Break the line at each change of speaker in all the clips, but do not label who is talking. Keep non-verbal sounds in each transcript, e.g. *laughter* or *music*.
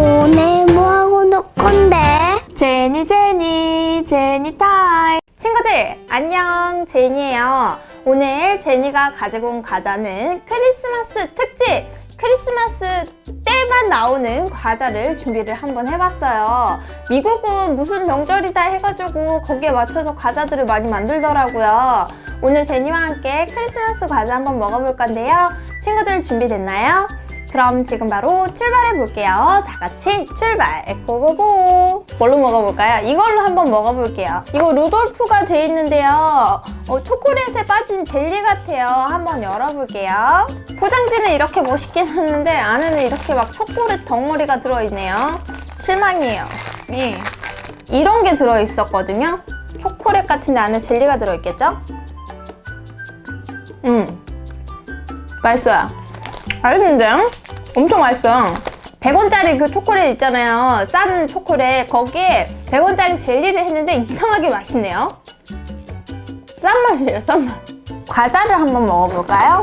오늘 뭐하고 놀 건데?
제니 제니 제니 타임. 친구들 안녕. 제니예요. 오늘 제니가 가지고 온 과자는 크리스마스 특집 크리스마스 때만 나오는 과자를 준비를 한번 해봤어요. 미국은 무슨 명절이다 해가지고 거기에 맞춰서 과자들을 많이 만들더라고요. 오늘 제니와 함께 크리스마스 과자 한번 먹어볼 건데요. 친구들 준비됐나요? 그럼 지금 바로 출발해 볼게요. 다 같이 출발! 고고고! 뭘로 먹어볼까요? 이걸로 한번 먹어볼게요. 이거 루돌프가 돼 있는데요. 어, 초콜릿에 빠진 젤리 같아요. 한번 열어볼게요. 포장지는 이렇게 멋있게 했는데 안에는 이렇게 막 초콜릿 덩어리가 들어있네요. 실망이에요. 네. 이런 게 들어있었거든요. 초콜릿 같은데 안에 젤리가 들어있겠죠? 음. 맛있어요. 맛있는데? 엄청 맛있어요. 100원짜리 그 초콜릿 있잖아요. 싼 초콜릿. 거기에 100원짜리 젤리를 했는데 이상하게 맛있네요. 싼 맛이에요, 싼 맛. 과자를 한번 먹어볼까요?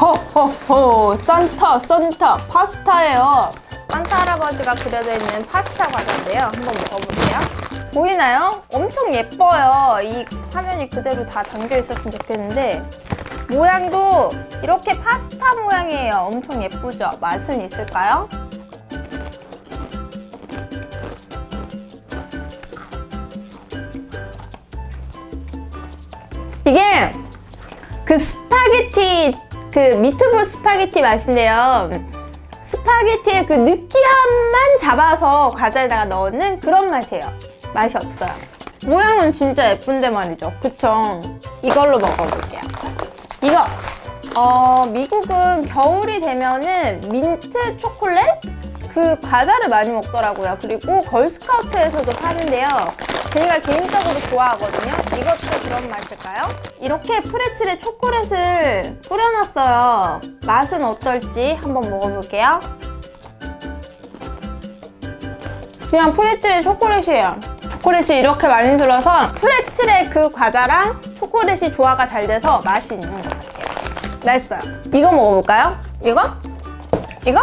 호호호 산타 산타 파스타예요. 산타 할아버지가 그려져 있는 파스타 과자인데요. 한번 먹어볼게요. 보이나요? 엄청 예뻐요. 이 화면이 그대로 다 담겨 있었으면 좋겠는데 모양도 이렇게 파스타 모양이에요. 엄청 예쁘죠? 맛은 있을까요? 이게 그 스파게티 그 미트볼 스파게티 맛인데요. 스파게티의 그 느끼함만 잡아서 과자에다가 넣는 그런 맛이에요. 맛이 없어요. 모양은 진짜 예쁜데 말이죠. 그쵸? 이걸로 먹어볼게요. 이거 어 미국은 겨울이 되면은 민트 초콜릿 그 과자를 많이 먹더라고요. 그리고 걸스카우트에서도 파는데요. 제가 개인적으로 좋아하거든요. 이것도 그런 맛일까요? 이렇게 프레첼에 초콜릿을 뿌려놨어요. 맛은 어떨지 한번 먹어볼게요. 그냥 프레첼의 초콜릿이에요. 초콜릿이 이렇게 많이 들어서 프레첼의 그 과자랑 초콜릿이 조화가 잘 돼서 맛이 있는 것 같아요. 맛있어요. 이거 먹어볼까요? 이거? 이거?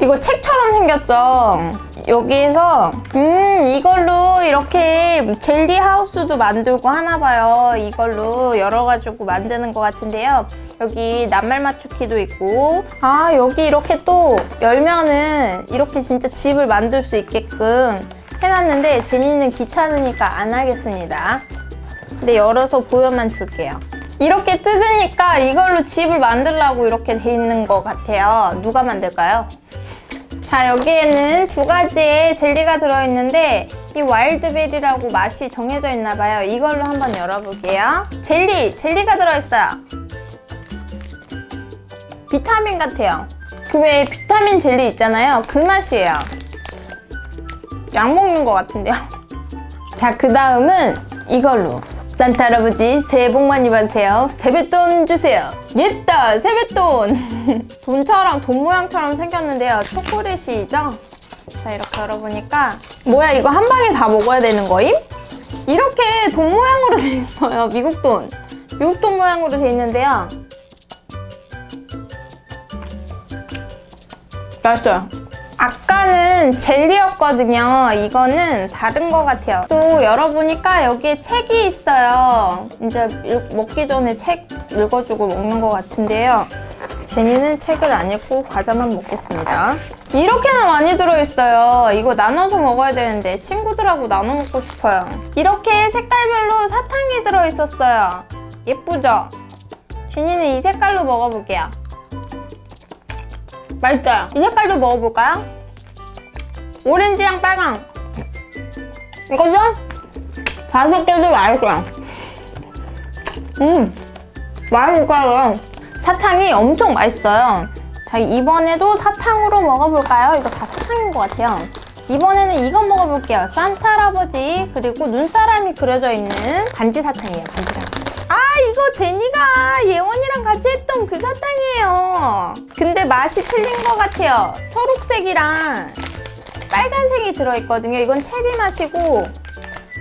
이거 책처럼 생겼죠? 여기에서 음 이걸로 이렇게 젤리 하우스도 만들고 하나 봐요. 이걸로 열어가지고 만드는 것 같은데요. 여기 낱말 맞추기도 있고 아 여기 이렇게 또 열면은 이렇게 진짜 집을 만들 수 있게끔 해놨는데 제니는 귀찮으니까 안 하겠습니다. 근데 열어서 보여만 줄게요. 이렇게 뜯으니까 이걸로 집을 만들라고 이렇게 돼 있는 것 같아요. 누가 만들까요? 자 여기에는 두 가지의 젤리가 들어있는데 이 와일드베리라고 맛이 정해져 있나 봐요. 이걸로 한번 열어볼게요. 젤리! 젤리가 들어있어요. 비타민 같아요. 그 외에 비타민 젤리 있잖아요. 그 맛이에요. 약 먹는 것 같은데요. 자, 그 다음은 이걸로. 산타 할아버지 새해 복 많이 받으세요. 세뱃돈 주세요. 옛다 세뱃돈. *laughs* 돈처럼 돈 모양처럼 생겼는데요. 초콜릿이죠? 자 이렇게 열어보니까 뭐야 이거 한 방에 다 먹어야 되는 거임? 이렇게 돈 모양으로 *laughs* 돼 있어요. 미국 돈. 미국 돈 모양으로 돼 있는데요. 맛있어요. 아까는 젤리였거든요. 이거는 다른 것 같아요. 또 열어보니까 여기에 책이 있어요. 이제 읽- 먹기 전에 책 읽어주고 먹는 것 같은데요. 제니는 책을 안 읽고 과자만 먹겠습니다. 이렇게나 많이 들어있어요. 이거 나눠서 먹어야 되는데 친구들하고 나눠 먹고 싶어요. 이렇게 색깔별로 사탕이 들어있었어요. 예쁘죠? 제니는 이 색깔로 먹어볼게요. 맛있어요. 이 색깔도 먹어볼까요? 오렌지랑 빨강. 이거죠? 다섯 개도 맛있어요. 음, 맛있어요. 사탕이 엄청 맛있어요. 자, 이번에도 사탕으로 먹어볼까요? 이거 다 사탕인 것 같아요. 이번에는 이거 먹어볼게요. 산타 할아버지 그리고 눈사람이 그려져 있는 반지 사탕이에요. 반지 사탕. 아 이거 제니가 예원이랑 같이 했던 그 사탕이에요. 근데 맛이 틀린 것 같아요. 초록색이랑 빨간색이 들어있거든요. 이건 체리 맛이고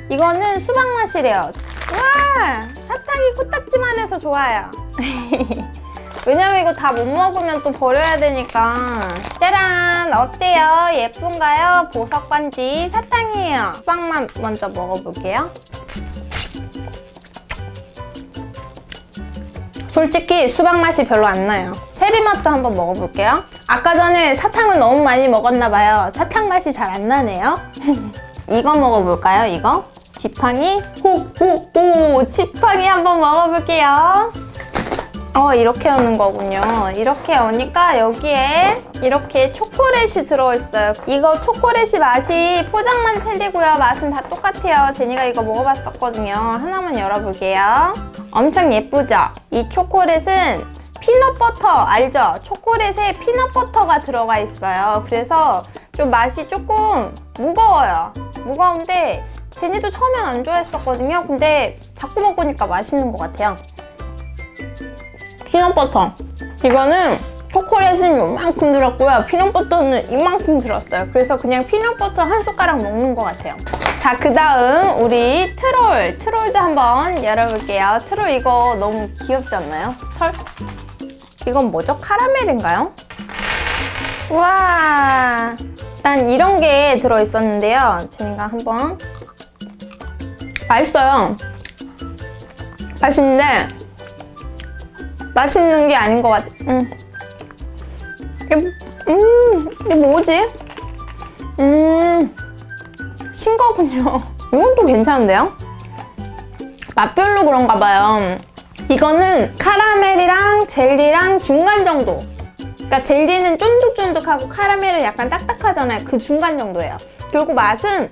이거는 수박 맛이래요. 와 사탕이 코딱지만 해서 좋아요. *laughs* 왜냐면 이거 다 못 먹으면 또 버려야 되니까. 짜란! 어때요? 예쁜가요? 보석 반지 사탕이에요. 빵만 먼저 먹어볼게요. 솔직히 수박 맛이 별로 안 나요. 체리 맛도 한번 먹어볼게요. 아까 전에 사탕을 너무 많이 먹었나 봐요. 사탕 맛이 잘 안 나네요. *laughs* 이거 먹어볼까요? 이거? 지팡이? 호 호 호! 지팡이 한번 먹어볼게요. 어, 이렇게 오는 거군요. 이렇게 오니까 여기에 이렇게 초콜릿이 들어있어요. 이거 초콜릿이 맛이 포장만 틀리고요. 맛은 다 똑같아요. 제니가 이거 먹어봤었거든요. 하나만 열어볼게요. 엄청 예쁘죠? 이 초콜릿은 피넛버터 알죠? 초콜릿에 피넛버터가 들어가 있어요. 그래서 좀 맛이 조금 무거워요. 무거운데 제니도 처음엔 안 좋아했었거든요. 근데 자꾸 먹으니까 맛있는 것 같아요. 피넛버터. 이거는 초콜릿은 요만큼 들었고요. 피넛버터는 이만큼 들었어요. 그래서 그냥 피넛버터 한 숟가락 먹는 것 같아요. 자, 그 다음 우리 트롤. 트롤도 한번 열어볼게요. 트롤 이거 너무 귀엽지 않나요? 털? 이건 뭐죠? 카라멜인가요? 우와. 일단 이런 게 들어있었는데요. 제가 한번 맛있어요. 맛있는데 맛있는 게 아닌 것 같아. 음. 음, 이게 뭐지? 음, 신 거군요. *laughs* 이건 또 괜찮은데요? 맛별로 그런가 봐요. 이거는 카라멜이랑 젤리랑 중간 정도. 그러니까 젤리는 쫀득쫀득하고 카라멜은 약간 딱딱하잖아요. 그 중간 정도예요. 그리고 맛은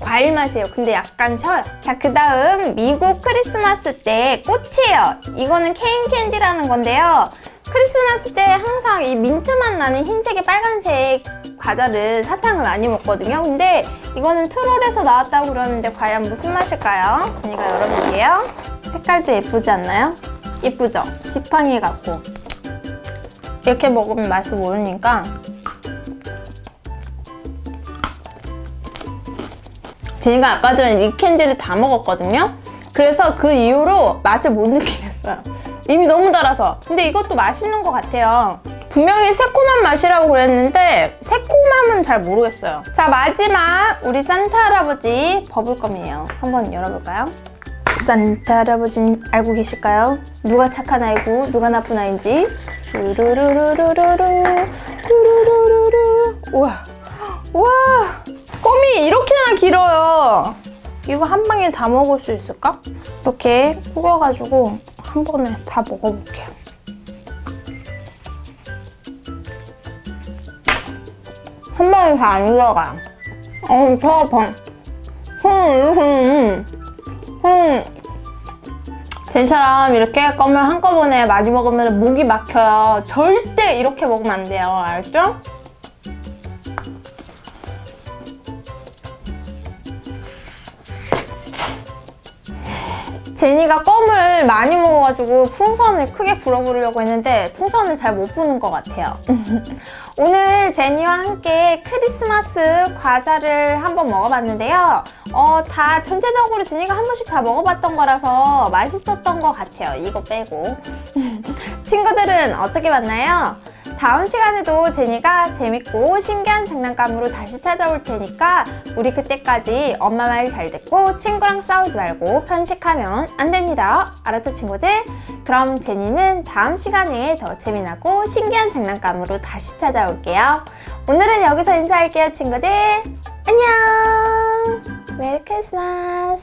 과일 맛이에요. 근데 약간 셔요. 자, 그 다음 미국 크리스마스 때 꽃이에요. 이거는 케인 캔디라는 건데요. 크리스마스 때 항상 이 민트맛 나는 흰색에 빨간색 과자를 사탕을 많이 먹거든요. 근데 이거는 트롤에서 나왔다고 그러는데 과연 무슨 맛일까요? 제가 열어볼게요. 색깔도 예쁘지 않나요? 예쁘죠? 지팡이 같고. 이렇게 먹으면 맛을 모르니까 제가 아까 전에 이 캔디를 다 먹었거든요. 그래서 그 이후로 맛을 못 느끼겠어요. 입이 너무 달아서. 근데 이것도 맛있는 것 같아요. 분명히 새콤한 맛이라고 그랬는데 새콤함은 잘 모르겠어요. 자 마지막 우리 산타 할아버지 버블껌이에요. 한번 열어볼까요? 산타 할아버지는 알고 계실까요? 누가 착한 아이고 누가 나쁜 아이인지. 뚜루루루루루루. 뚜루루루루. 우와. 우와. 껌이 이렇게나 길어요. 이거 한 방에 다 먹을 수 있을까? 이렇게 구겨가지고 한 번에 다 먹어볼게요. 한 방에 다 안 들어가요. 어우 더 아파 흠흠흠. 흠. 쟤처럼 이렇게 껌을 한꺼번에 많이 먹으면 목이 막혀요. 절대 이렇게 먹으면 안 돼요. 알죠? 제니가 껌을 많이 먹어가지고 풍선을 크게 불어보려고 했는데 풍선을 잘 못 부는 것 같아요. *laughs* 오늘 제니와 함께 크리스마스 과자를 한번 먹어봤는데요. 어, 다 전체적으로 제니가 한 번씩 다 먹어봤던 거라서 맛있었던 것 같아요. 이거 빼고. *laughs* 친구들은 어떻게 봤나요? 다음 시간에도 제니가 재밌고 신기한 장난감으로 다시 찾아올 테니까 우리 그때까지 엄마 말 잘 듣고 친구랑 싸우지 말고 편식하면 안 됩니다. 알았죠, 친구들? 그럼 제니는 다음 시간에 더 재미나고 신기한 장난감으로 다시 찾아올게요. 오늘은 여기서 인사할게요, 친구들. 안녕! 메리 크리스마스!